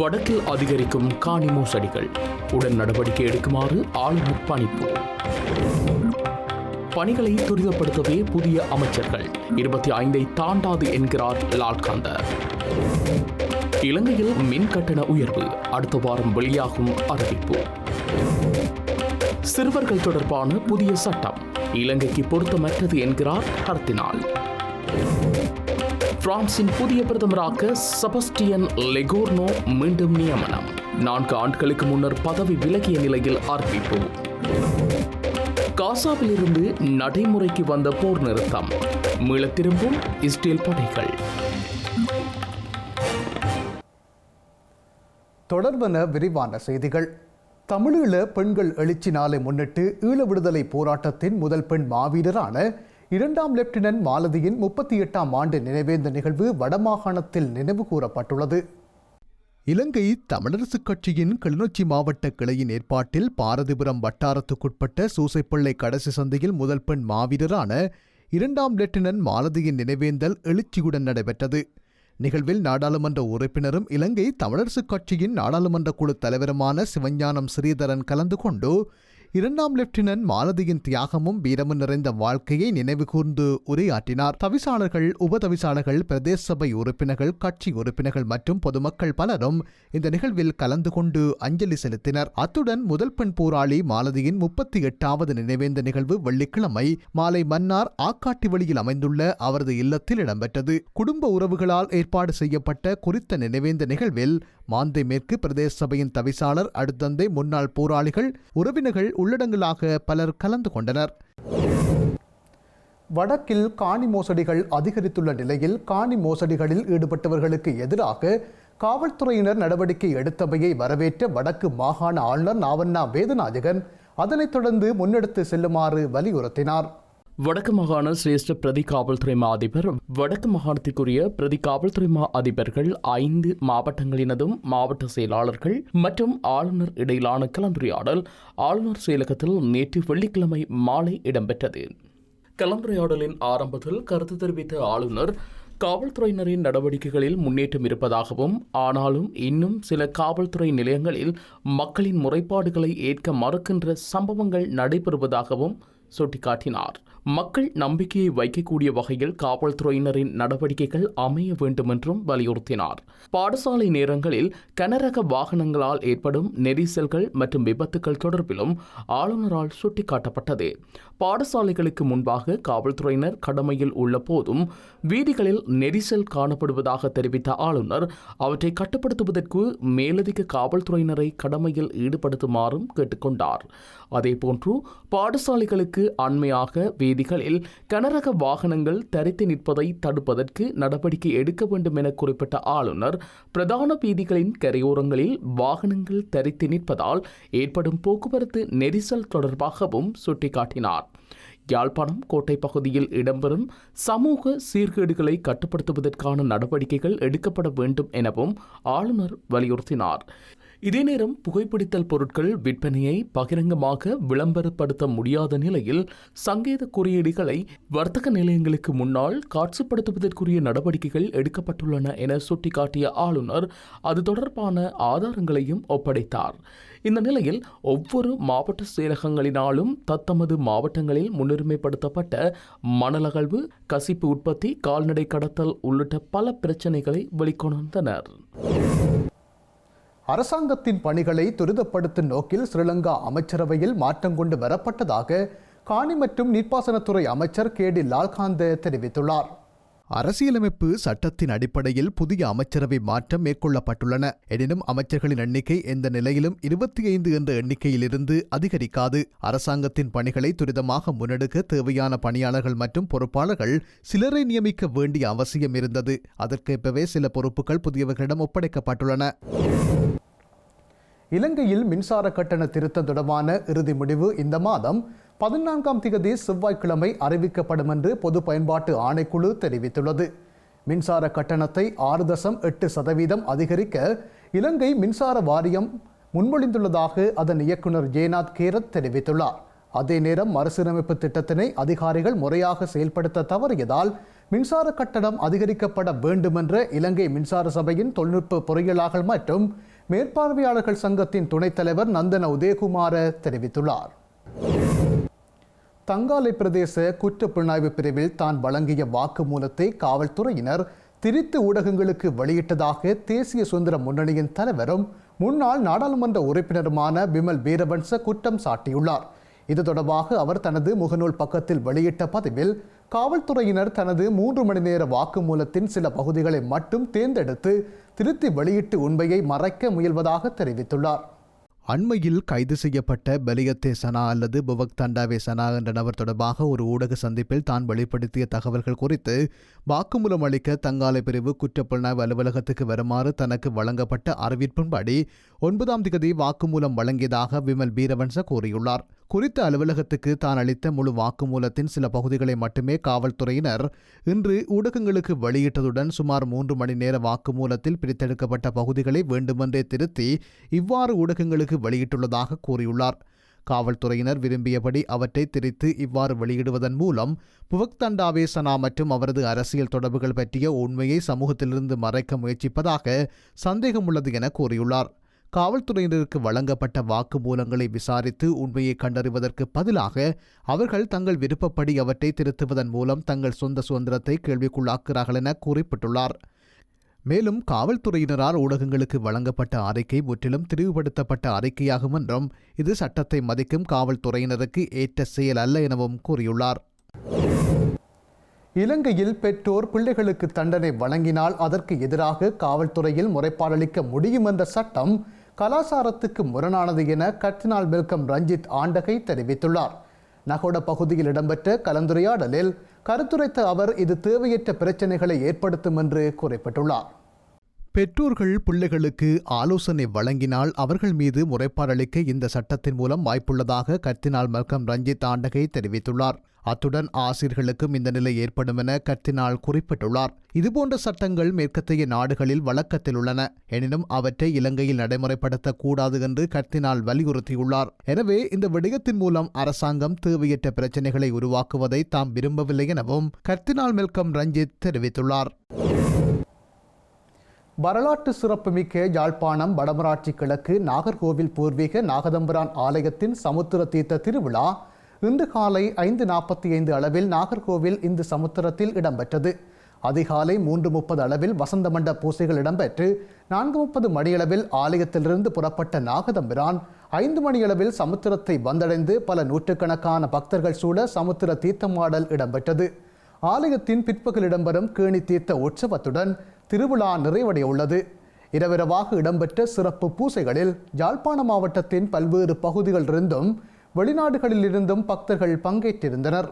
வடக்கில் அதிகரிக்கும் காணி மோசடிகள். உடன் நடவடிக்கை எடுக்குமாறு ஆளுநர் பணிப்பு. பணிகளை துரிதப்படுத்தவே புதிய அமைச்சர்கள் இருபத்தி ஐந்தை தாண்டாது என்கிறார் லால்காந்தர். இலங்கையில் மின் கட்டண உயர்வு அடுத்த வாரம் வெளியாகும் அறிவிப்பு. சிறுவர்கள் தொடர்பான புதிய சட்டம் இலங்கைக்கு பொருத்தமற்றது என்கிறார் ஹர்தினால். பிரான்சின் புதிய பிரதமராக செபஸ்டியன் லெகோர்னோ மீண்டும் நியமனம். நான்கு ஆண்டுகளுக்கு முன்னர் பதவி விலகிய நிலையில் அறிவிப்பு காசாவிலிருந்து நடைமுறைக்கு வந்த போர் நிறுத்தம். மீள திரும்பும் இஸ்ரேல் படைகள். தொடர்பன விரிவான செய்திகள். தமிழீழ பெண்கள் எழுச்சி நாளை முன்னிட்டு ஈழ விடுதலை போராட்டத்தின் முதல் பெண் மாவீரரான இரண்டாம் லெப்டினன்ட் மாலதியின் முப்பத்தி எட்டாம் ஆண்டு நினைவேந்த நிகழ்வு வடமாகாணத்தில் நினைவு கூறப்பட்டுள்ளது. இலங்கை தமிழரசுக் கட்சியின் கிளிநொச்சி மாவட்ட கிளையின் ஏற்பாட்டில் பாரதிபுரம் வட்டாரத்துக்குட்பட்ட சூசைப்பிள்ளை கடைசி சந்தையில் முதல் பெண் மாவீரரான இரண்டாம் லெப்டினன்ட் மாலதியின் நினைவேந்தல் எழுச்சியுடன் நடைபெற்றது. நிகழ்வில் நாடாளுமன்ற உறுப்பினரும் இலங்கை தமிழரசுக் கட்சியின் நாடாளுமன்ற குழு தலைவருமான சிவஞானம் ஸ்ரீதரன் கலந்து கொண்டு இரண்டாம் லெப்டினன்ட் மாலதியின் தியாகமும் வீரமும் நிறைந்த வாழ்க்கையை நினைவு கூர்ந்து உரையாற்றினார். தவிசாளர்கள் உபதவிசாளர்கள் பிரதேச சபை உறுப்பினர்கள் கட்சி உறுப்பினர்கள் மற்றும் பொதுமக்கள் பலரும் இந்த நிகழ்வில் கலந்து கொண்டு அஞ்சலி செலுத்தினர். அத்துடன் முதல் பெண் போராளி மாலதியின் முப்பத்தி எட்டாவது நினைவேந்த நிகழ்வு வெள்ளிக்கிழமை மாலை மன்னார் ஆக்காட்டி வழியில் அமைந்துள்ள அவரது இல்லத்தில் இடம்பெற்றது. குடும்ப உறவுகளால் ஏற்பாடு செய்யப்பட்ட குறித்த நினைவேந்த நிகழ்வில் மாந்தை மேற்கு பிரதேச சபையின் தவிசாளர் அடுத்தந்தை முன்னாள் போராளிகள் உறவினர்கள் உள்ளடங்களாக பலர் கலந்து கொண்டனர். வடக்கில் காணி மோசடிகள் அதிகரித்துள்ள நிலையில் காணி மோசடிகளில் ஈடுபட்டவர்களுக்கு எதிராக காவல்துறையினர் நடவடிக்கை எடுத்தமையை வரவேற்ற வடக்கு மாகாண ஆளுநர் நாவண்ணா வேதநாயகன் அதனைத் தொடர்ந்து முன்னெடுத்து செல்லுமாறு வலியுறுத்தினார். வடக்கு மாகாண சிரேஷ்ட பிரதி காவல்துறை மா அதிபர் வடக்கு மாகாணத்திற்குரிய பிரதி காவல்துறை மா அதிபர்கள் ஐந்து மாவட்டங்களினதும் மாவட்ட செயலாளர்கள் மற்றும் ஆளுநர் இடையிலான கலந்துரையாடல் ஆளுநர் செயலகத்தில் நேற்று வெள்ளிக்கிழமை மாலை இடம்பெற்றது. கலந்துரையாடலின் ஆரம்பத்தில் கருத்து தெரிவித்த ஆளுநர் காவல்துறையினரின் நடவடிக்கைகளில் முன்னேற்றம் இருப்பதாகவும் ஆனாலும் இன்னும் சில காவல்துறை நிலையங்களில் மக்களின் முறைப்பாடுகளை ஏற்க மறுக்கின்ற சம்பவங்கள் நடைபெறுவதாகவும் சுட்டிக்காட்டினார். மக்கள் நம்பிக்கையை வைக்கக்கூடிய வகையில் காவல்துறையினரின் நடவடிக்கைகள் அமைய வேண்டும் என்றும் வலியுறுத்தினார். பாடசாலை நேரங்களில் கனரக வாகனங்களால் ஏற்படும் நெரிசல்கள் மற்றும் விபத்துகள் தொடர்பிலும் ஆளுநரால் சுட்டிக்காட்டப்பட்டது. பாடசாலைகளுக்கு முன்பாக காவல்துறையினர் கடமையில் உள்ள போதும் வீதிகளில் நெரிசல் காணப்படுவதாக தெரிவித்த ஆளுநர் அவற்றை கட்டுப்படுத்துவதற்கு மேலதிக காவல்துறையினரை கடமையில் ஈடுபடுத்துமாறும் கேட்டுக்கொண்டார். அதேபோன்று பாடசாலைகளுக்கு அண்மையாக வீதிகளில் கனரக வாகனங்கள் தரித்து நிற்பதை தடுப்பதற்கு நடவடிக்கை எடுக்க வேண்டும் என குறிப்பிட்ட ஆளுநர் பிரதான வீதிகளின் கரையோரங்களில் வாகனங்கள் தரித்து நிற்பதால் ஏற்படும் போக்குவரத்து நெரிசல் தொடர்பாகவும் சுட்டிக்காட்டினார். யாழ்ப்பாணம் கோட்டை பகுதியில் இடம்பெறும் சமூக சீர்கேடுகளை கட்டுப்படுத்துவதற்கான நடவடிக்கைகள் எடுக்கப்பட வேண்டும் எனவும் ஆளுநர் வலியுறுத்தினார். இதே நேரம் புகைப்பிடித்தல் பொருட்கள் விற்பனையை பகிரங்கமாக விளம்பரப்படுத்த முடியாத நிலையில் சங்கேத குறியீடுகளை வர்த்தக நிலையங்களுக்கு முன்னால் காட்சிப்படுத்துவதற்குரிய நடவடிக்கைகள் எடுக்கப்பட்டுள்ளன என சுட்டிக்காட்டிய ஆளுநர் அது தொடர்பான ஆதாரங்களையும் ஒப்படைத்தார். இந்த நிலையில் ஒவ்வொரு மாவட்ட செயலகங்களினாலும் தத்தமது மாவட்டங்களில் முன்னுரிமைப்படுத்தப்பட்ட மணலகழ்வு கசிப்பு உற்பத்தி கால்நடை கடத்தல் உள்ளிட்ட பல பிரச்சனைகளை வெளிக்கொணர்ந்தனர். அரசாங்கத்தின் பணிகளை துரிதப்படுத்தும் நோக்கில் ஸ்ரீலங்கா அமைச்சரவையில் மாற்றம் கொண்டு வரப்பட்டதாக காணி மற்றும் நீர்ப்பாசனத்துறை அமைச்சர் கே டி லால்காந்த தெரிவித்துள்ளார். அரசியலமைப்பு சட்டத்தின் அடிப்படையில் புதிய அமைச்சரவை மாற்றம் மேற்கொள்ளப்பட்டுள்ளன. எனினும் அமைச்சர்களின் எண்ணிக்கை எந்த நிலையிலும் இருபத்தி ஐந்து என்ற எண்ணிக்கையிலிருந்து அதிகரிக்காது. அரசாங்கத்தின் பணிகளை துரிதமாக முன்னெடுக்க தேவையான பணியாளர்கள் மற்றும் பொறுப்பாளர்கள் சிலரை நியமிக்க வேண்டிய அவசியம் இருந்தது. அதற்கேற்பவே சில பொறுப்புகள் புதியவர்களிடம் ஒப்படைக்கப்பட்டுள்ளன. இலங்கையில் மின்சார கட்டண திருத்தம் தொடர்பான இறுதி முடிவு இந்த மாதம் பதினான்காம் திகதி செவ்வாய்க்கிழமை அறிவிக்கப்படும் என்று பொது பயன்பாட்டு ஆணைக்குழு தெரிவித்துள்ளது. மின்சார கட்டணத்தை ஆறு தசம் எட்டு சதவீதம் அதிகரிக்க இலங்கை மின்சார வாரியம் முன்மொழிந்துள்ளதாக அதன் இயக்குனர் ஜெயநாத் கேரத் தெரிவித்துள்ளார். அதே நேரம் மறுசீரமைப்பு திட்டத்தினை அதிகாரிகள் முறையாக செயல்படுத்த தவறியதால் மின்சார கட்டணம் அதிகரிக்கப்பட வேண்டுமென்ற இலங்கை மின்சார சபையின் தொழில்நுட்ப பொறியியலாளர்கள் மற்றும் மேற்பார்வையாளர்கள் சங்கத்தின் துணைத் தலைவர் நந்தன உதயகுமார தெரிவித்துள்ளார். தங்காலை பிரதேச குற்றப்புலனாய்வு பிரிவில் தான் வழங்கிய வாக்குமூலத்தை காவல்துறையினர் திரித்து ஊடகங்களுக்கு வெளியிட்டதாக தேசிய சுதந்திர முன்னணியின் தலைவரும் முன்னாள் நாடாளுமன்ற உறுப்பினருமான விமல் வீரவன்ச குற்றம் சாட்டியுள்ளார். இது தொடர்பாக அவர் தனது முகநூல் பக்கத்தில் வெளியிட்ட பதிவில் காவல்துறையினர் தனது மூன்று மணி நேர வாக்குமூலத்தின் சில பகுதிகளை மட்டும் தேர்ந்தெடுத்து திருத்தி வெளியிட்டு உண்மையை மறைக்க முயல்வதாக தெரிவித்துள்ளார். அண்மையில் கைது செய்யப்பட்ட பெலியத்தே சனா அல்லது புவக் தண்டாவே சனா என்ற நபர் தொடர்பாக ஒரு ஊடக சந்திப்பில் தான் வெளிப்படுத்திய தகவல்கள் குறித்து வாக்குமூலம் அளிக்க தங்காலை பிரிவு குற்றப்புலனாய்வு அலுவலகத்துக்கு வருமாறு தனக்கு வழங்கப்பட்ட அறிவிப்பின்படி ஒன்பதாம் திகதி வாக்குமூலம் வழங்கியதாக விமல் வீரவன்ச கூறியுள்ளார். குறித்த அலுவலகத்துக்கு தான் அளித்த முழு வாக்குமூலத்தின் சில பகுதிகளை மட்டுமே காவல்துறையினர் இன்று ஊடகங்களுக்கு வெளியிட்டதுடன் சுமார் மூன்று மணி நேர வாக்குமூலத்தில் பிரித்தெடுக்கப்பட்ட பகுதிகளை வேண்டுமென்றே திருத்தி இவ்வாறு ஊடகங்களுக்கு வெளியிட்டுள்ளதாக கூறியுள்ளார். காவல்துறையினர் விரும்பியபடி அவற்றை திரித்து இவ்வாறு வெளியிடுவதன் மூலம் புவக் சனா மற்றும் அவரது அரசியல் தொடர்புகள் பற்றிய உண்மையை சமூகத்திலிருந்து மறைக்க முயற்சிப்பதாக சந்தேகமுள்ளது என கூறியுள்ளார். காவல்துறையினருக்கு வழங்கப்பட்ட வாக்குமூலங்களை விசாரித்து உண்மையை கண்டறிவதற்கு பதிலாக அவர்கள் தங்கள் விருப்பப்படி அவற்றை திருத்துவதன் மூலம் தங்கள் சொந்த சுதந்திரத்தை கேள்விக்குள்ளாக்குகிறார்கள் என குறிப்பிட்டுள்ளார். மேலும் காவல்துறையினரால் ஊடகங்களுக்கு வழங்கப்பட்ட அறிக்கை முற்றிலும் திரிவுபடுத்தப்பட்ட அறிக்கையாகும் என்றும் இது சட்டத்தை மதிக்கும் காவல்துறையினருக்கு ஏற்ற செயல் அல்ல எனவும் கூறியுள்ளார். இலங்கையில் பெற்றோர் பிள்ளைகளுக்கு தண்டனை வழங்கினால் அதற்கு எதிராக காவல்துறையில் முறைப்பாடளிக்க முடியும் என்ற சட்டம் கலாசாரத்துக்கு முரணானது என கர்தினால் வெல்கம் ரஞ்சித் ஆண்டகை தெரிவித்துள்ளார். நகோட பகுதியில் இடம்பெற்ற கலந்துரையாடலில் கருத்துரைத்த அவர் இது தேவையற்ற பிரச்சனைகளை ஏற்படுத்தும் என்று குறிப்பிட்டுள்ளார். பெற்றோர்கள் பிள்ளைகளுக்கு ஆலோசனை வழங்கினால் அவர்கள் மீது முறைப்பாடளிக்க இந்த சட்டத்தின் மூலம் வாய்ப்புள்ளதாக கர்த்தினால் மல்கம் ரஞ்சித் ஆண்டகை தெரிவித்துள்ளார். அத்துடன் ஆசிரியர்களுக்கும் இந்த நிலை ஏற்படும் என கர்த்தினால் குறிப்பிட்டுள்ளார். இதுபோன்ற சட்டங்கள் மேற்கத்தைய நாடுகளில் வழக்கத்தில் உள்ளன. எனினும் அவற்றை இலங்கையில் நடைமுறைப்படுத்தக்கூடாது என்று கர்த்தினால் வலியுறுத்தியுள்ளார். எனவே இந்த விடயத்தின் மூலம் அரசாங்கம் தேவையற்ற பிரச்சினைகளை உருவாக்குவதை தாம் விரும்பவில்லை எனவும் கர்த்தினால் மெல்கம் ரஞ்சித் தெரிவித்துள்ளார். வரலாற்று சிறப்புமிக்க யாழ்ப்பாணம் வடமராட்சி கிழக்கு நாகர்கோவில் பூர்வீக நாகதம்பரான் ஆலயத்தின் சமுத்திர தீர்த்த திருவிழா இன்று காலை ஐந்து நாற்பத்தி ஐந்து அளவில் நாகர்கோவில் இந்து சமுத்திரத்தில் இடம்பெற்றது. அதிகாலை மூன்று முப்பது அளவில் வசந்த மண்ட பூசைகள் இடம்பெற்று நான்கு முப்பது மணியளவில் ஆலயத்திலிருந்து புறப்பட்ட நாகதம்பிரான் ஐந்து மணியளவில் சமுத்திரத்தை வந்தடைந்து பல நூற்றுக்கணக்கான பக்தர்கள் சூழ சமுத்திர தீர்த்தமாடல் இடம்பெற்றது. ஆலயத்தின் பிற்பகல் இடம்பெறும் கேணி தீர்த்த உற்சவத்துடன் திருவிழா நிறைவடைய உள்ளது இரவிரவாக இடம்பெற்ற சிறப்பு பூசைகளில் யாழ்ப்பாண மாவட்டத்தின் பல்வேறு பகுதிகளிலிருந்தும் வெளிநாடுகளிலிருந்தும் பக்தர்கள் பங்கேற்றிருந்தனர்.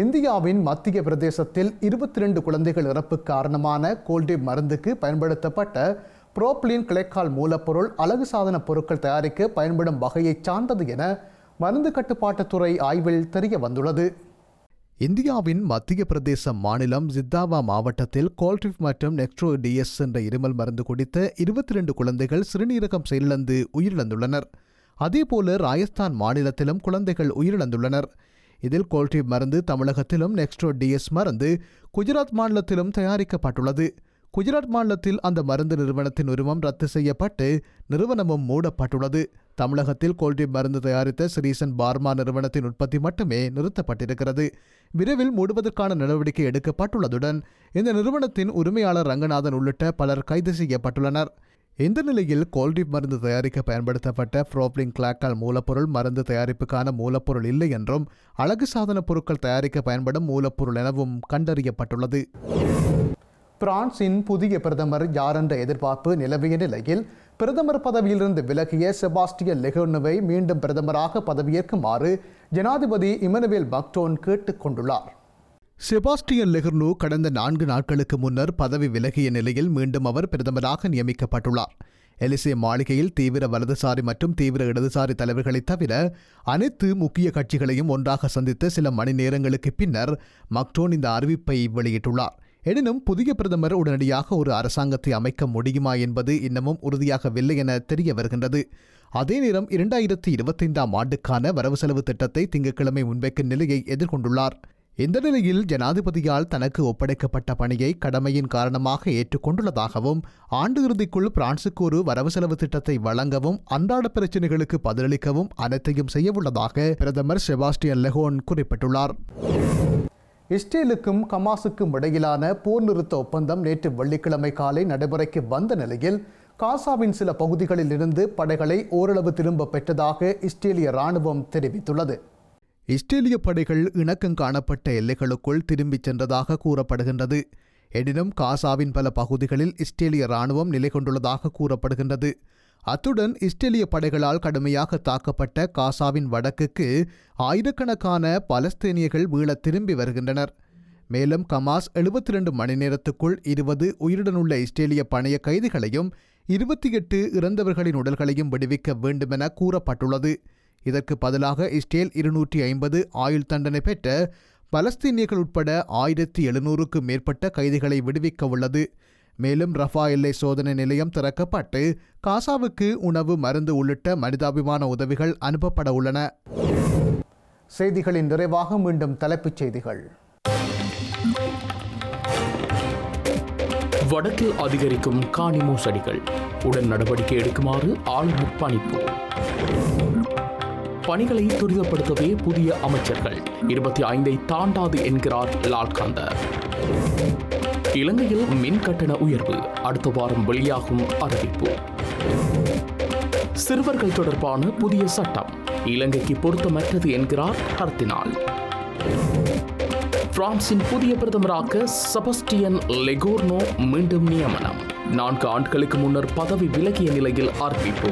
இந்தியாவின் மத்திய பிரதேசத்தில் இருபத்தி ரெண்டு குழந்தைகள் இறப்பு காரணமான கோல்டிப் மருந்துக்கு பயன்படுத்தப்பட்ட புரோப்ளின் கிளைக்கால் மூலப்பொருள் அழகு சாதன பொருட்கள் தயாரிக்க பயன்படும் வகையைச் சார்ந்தது என மருந்து கட்டுப்பாட்டுத்துறை ஆய்வில் தெரிய வந்துள்ளது. இந்தியாவின் மத்திய பிரதேச மாநிலம் ஜித்தாவா மாவட்டத்தில் கோல்ட்ரிப் மற்றும் நெக்ட்ரோ டிஎஸ் என்ற இருமல் மருந்து குடித்த இருபத்தி ரெண்டு குழந்தைகள் சிறுநீரகம் செயலிழந்து உயிரிழந்துள்ளனர். அதேபோல ராஜஸ்தான் மாநிலத்திலும் குழந்தைகள் உயிரிழந்துள்ளனர். இதில் கோல்ட்ரிப் மருந்து தமிழகத்திலும் நெக்ஸ்ட்ரோ டிஎஸ் மருந்து குஜராத் மாநிலத்திலும் தயாரிக்கப்பட்டுள்ளது. குஜராத் மாநிலத்தில் அந்த மருந்து நிறுவனத்தின் உரிமம் ரத்து செய்யப்பட்டு நிறுவனமும் மூடப்பட்டுள்ளது. தமிழகத்தில் கோல்டிப் மருந்து தயாரித்த ஸ்ரீசன் பார்மா நிறுவனத்தின் உற்பத்தி மட்டுமே நிறுத்தப்பட்டிருக்கிறது. விரைவில் மூடுவதற்கான நடவடிக்கை எடுக்கப்பட்டுள்ளதுடன் இந்த நிறுவனத்தின் உரிமையாளர் ரங்கநாதன் உள்ளிட்ட பலர் கைது செய்யப்பட்டுள்ளனர். இந்த நிலையில் கோல்டிப் மருந்து தயாரிக்க பயன்படுத்தப்பட்ட ஃப்ரோப்ளிங் கிளாக்கால் மூலப்பொருள் மருந்து தயாரிப்புக்கான மூலப்பொருள் இல்லை என்றும் அழகு சாதன பொருட்கள் தயாரிக்க பயன்படும் மூலப்பொருள் எனவும் கண்டறியப்பட்டுள்ளது. பிரான்சின் புதிய பிரதமர் யார் என்ற எதிர்பார்ப்பு நிலவிய நிலையில் பிரதமர் பதவியிலிருந்து விலகிய செபாஸ்டியன் லெகோனுவை மீண்டும் பிரதமராக பதவியேற்குமாறு ஜனாதிபதி இமனுவேல் மக்டோன் கேட்டுக் கொண்டுள்ளார் செபாஸ்டியன் லெஹர்னு கடந்த நான்கு நாட்களுக்கு முன்னர் பதவி விலகிய நிலையில் மீண்டும் அவர் பிரதமராக நியமிக்கப்பட்டுள்ளார். எலிசே மாளிகையில் தீவிர வலதுசாரி மற்றும் தீவிர இடதுசாரி தலைவர்களைத் தவிர அனைத்து முக்கிய கட்சிகளையும் ஒன்றாக சந்தித்த சில மணி நேரங்களுக்கு பின்னர் மக்டோன் இந்த அறிவிப்பை வெளியிட்டுள்ளார். எனினும் புதிய பிரதமர் உடனடியாக ஒரு அரசாங்கத்தை அமைக்க முடியுமா என்பது இன்னமும் உறுதியாகவில்லை என தெரிய வருகின்றது. அதே நேரம் இரண்டாயிரத்தி இருபத்தைந்தாம் ஆண்டுக்கான வரவு செலவு திட்டத்தை திங்கட்கிழமை முன்வைக்கும் நிலையை எதிர்கொண்டுள்ளார். இந்த நிலையில் ஜனாதிபதியால் தனக்கு ஒப்படைக்கப்பட்ட பணியை கடமையின் காரணமாக ஏற்றுக்கொண்டுள்ளதாகவும் ஆண்டு இறுதிக்குள் பிரான்சுக்கு ஒரு வரவு செலவு திட்டத்தை வழங்கவும் அன்றாட பிரச்சினைகளுக்கு பதிலளிக்கவும் அனைத்தையும் செய்யவுள்ளதாக பிரதமர் செபாஸ்டியன் லெஹோன் குறிப்பிட்டுள்ளார். இஸ்ரேலுக்கும் கமாசுக்கும் இடையிலான போர் நிறுத்த ஒப்பந்தம் நேற்று வெள்ளிக்கிழமை காலை நடைமுறைக்கு வந்த நிலையில் காசாவின் சில பகுதிகளில் இருந்து படைகளை ஓரளவு திரும்ப பெற்றதாக இஸ்ரேலிய ராணுவம் தெரிவித்துள்ளது. இஸ்ரேலிய படைகள் இணக்கம் காணப்பட்ட எல்லைகளுக்குள் திரும்பிச் சென்றதாக கூறப்படுகின்றது. எனினும் காசாவின் பல பகுதிகளில் இஸ்ரேலிய ராணுவம் நிலை கொண்டுள்ளதாக கூறப்படுகின்றது. அத்துடன் இஸ்ரேலிய படைகளால் கடுமையாக தாக்கப்பட்ட காசாவின் வடக்குக்கு ஆயிரக்கணக்கான பலஸ்தீனியர்கள் மீள திரும்பி வருகின்றனர். மேலும் கமாஸ் 72 மணி நேரத்துக்குள் இருபது உயிருடனுள்ள இஸ்ரேலிய பணைய கைதிகளையும் இருபத்தி எட்டு இறந்தவர்களின் உடல்களையும் விடுவிக்க வேண்டுமென கூறப்பட்டுள்ளது. இதற்கு பதிலாக இஸ்ரேல் இருநூற்றி ஐம்பது ஆயுள் தண்டனை பெற்ற பலஸ்தீனியர்கள் உட்பட ஆயிரத்தி எழுநூறுக்கு மேற்பட்ட கைதிகளை விடுவிக்க உள்ளது. மேலும் ரஃபா எல்லை சோதனை நிலையம் திறக்கப்பட்டு காசாவுக்கு உணவு மருந்து உள்ளிட்ட மனிதாபிமான உதவிகள் அனுப்பப்பட உள்ளன. செய்திகளின் நிறைவாக மீண்டும் தலைப்புச் செய்திகள். வடக்கில் அதிகரிக்கும் காணி மோசடிகள். உடன் நடவடிக்கை எடுக்குமாறு ஆளுநர் பணிப்பு. பணிகளை துரிதப்படுத்தவே புதிய அமைச்சர்கள். இருபத்தி ஐந்தை தாண்டாது என்கிறார் லால்காந்தர். இலங்கையில் மின் கட்டண உயர்வு அடுத்த வாரம் வெளியாகும் அறிவிப்பு. சிறுவர்கள் தொடர்பான புதிய சட்டம் இலங்கைக்கு பொருத்தமற்றது என்கிறார் கர்த்தினால் பிரான்சின் புதிய பிரதமராக செபஸ்டியன் லெகோர்னோ மீண்டும் நியமனம். நான்கு ஆண்டுகளுக்கு முன்னர் பதவி விலகிய நிலையில் அறிவிப்பு.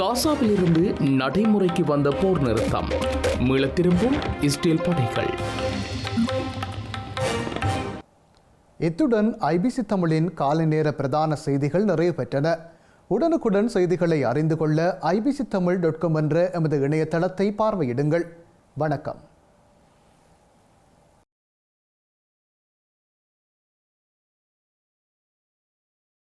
காசாவிலிருந்து நடைமுறைக்கு வந்த போர் நிறுத்தம். மீள திரும்பும் இஸ்ரேல் படைகள். இத்துடன் ஐபிசி தமிழின் காலை நேர பிரதான செய்திகள் நிறைவு பெற்றன. உடனுக்குடன் செய்திகளை அறிந்து கொள்ள ஐபிசி தமிழ் டாட் காம் என்ற எமது இணையதளத்தை பார்வையிடுங்கள். வணக்கம்.